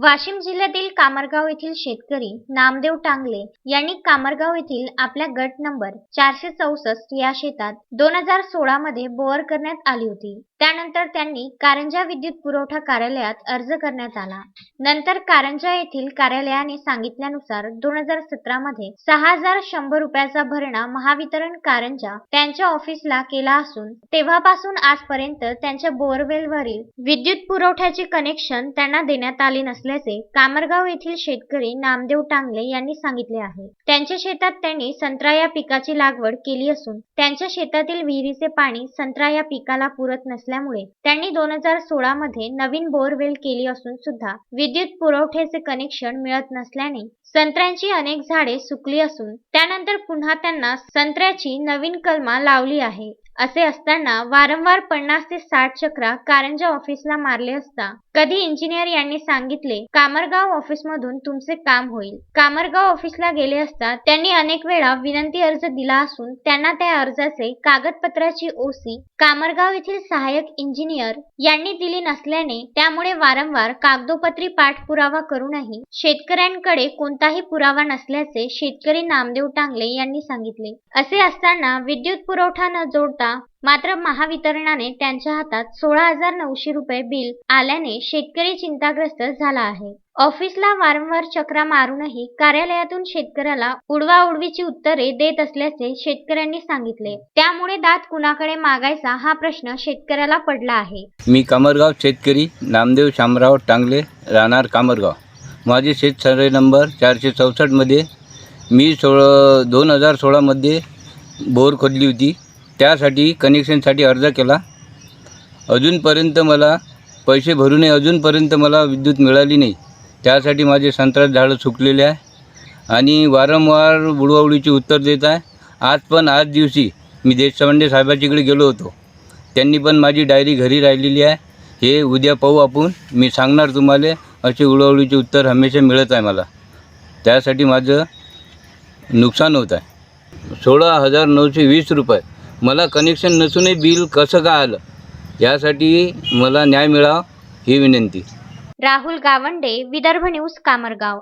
वाशिम जिल्ह्यातील कामरगाव येथील शेतकरी नामदेव टांगले यांनी कामरगाव येथील आपल्या गट नंबर चारशे चौसष्ट या शेतात दोन हजार सोळा मध्ये बोअर करण्यात आली होती. त्यानंतर त्यांनी कारंजा विद्युत पुरवठा कार्यालयात अर्ज करण्यात आला. नंतर कारंजा येथील कार्यालयाने सांगितल्यानुसार दोन हजार सतरा मध्ये सहा हजार शंभर रुपयाचा भरणा महावितरण कारंजा त्यांच्या ऑफिसला केला असून तेव्हापासून आजपर्यंत त्यांच्या बोअरवेलवरील विद्युत पुरवठ्याचे कनेक्शन त्यांना देण्यात आले नसले असल्याचे कामरगाव येथील शेतकरी नामदेव टांगले यांनी सांगितले आहे. त्यांच्या शेतात त्यांनी संत्रा या पिकाची लागवड केली असून त्यांच्या शेतातील विहिरीचे पाणी संत्रा या पिकाला पुरत नसल्यामुळे त्यांनी दोन हजार सोळा मध्ये नवीन बोरवेल केली असून सुद्धा विद्युत पुरवठ्याचे कनेक्शन मिळत नसल्याने संत्र्यांची अनेक झाडे सुकली असून त्यानंतर पुन्हा त्यांना संत्र्याची नवीन कलमा लावली आहे. असे असताना वारंवार पन्नास ते साठ चक्रा कारंजा ऑफिसला मारले असता. कधी इंजिनियर यांनी सांगितले कामरगाव ऑफिस मधून तुमचे काम होईल. कामरगाव ऑफिसला गेले असता त्यांनी अनेक वेळा विनंती अर्ज दिला असून त्यांना त्या अर्जाचे कागदपत्राची ओसी कामरगाव येथील सहाय्यक इंजिनियर यांनी दिली नसल्याने त्यामुळे वारंवार कागदोपत्री पाठपुरावा करूनही शेतकऱ्यांकडे कोणताही पुरावा नसल्याचे शेतकरी नामदेव टांगले यांनी सांगितले. असे असताना विद्युत पुरवठा न जोडता मात्र महावितरणाने त्यांच्या हातात सोळा हजार नऊशे रुपये बिल आल्याने शेतकरी चिंताग्रस्त झाला आहे. ऑफिसला वारंवार चक्रा मारूनही कार्यालयातून शेतकऱ्याला उडवाउडवीची उत्तरे देत असल्याचे शेतकऱ्यांनी सांगितले. त्यामुळे दात कुणाकडे मागायचा हा प्रश्न शेतकऱ्याला पडला आहे. मी कामरगाव शेतकरी नामदेव शामराव टांगले राहणार कामरगाव. माझे शेत सर्वे नंबर चारशे चौसष्टमध्ये मी सोळा दोन हजार सोळामध्ये बोर खोदली होती. त्यासाठी कनेक्शनसाठी अर्ज केला. अजूनपर्यंत मला पैसे भरूनही अजूनपर्यंत मला विद्युत मिळाली नाही. त्यासाठी माझे संत्र्यात झाडं सुकलेले आहे आणि वारंवार उडवाउडीची उत्तर देत आहे. आज पण आज दिवशी मी देशपांडे साहेबाच्याकडे गेलो होतो. त्यांनी पण माझी डायरी घरी राहिलेली आहे. हे उद्या पाहू आपण. मी सांगणार तुम्हाला असे उडवळीचे उत्तर हमेशा मिळत आहे मला. त्यासाठी माझं नुकसान होत आहे. सोळा हजार नऊशे वीस रुपये. मला कनेक्शन नसूनही बिल कसं काय आलं? यासाठी मला न्याय मिळावा ही विनंती. राहुल गावंडे विदर्भ न्यूज कामरगाव.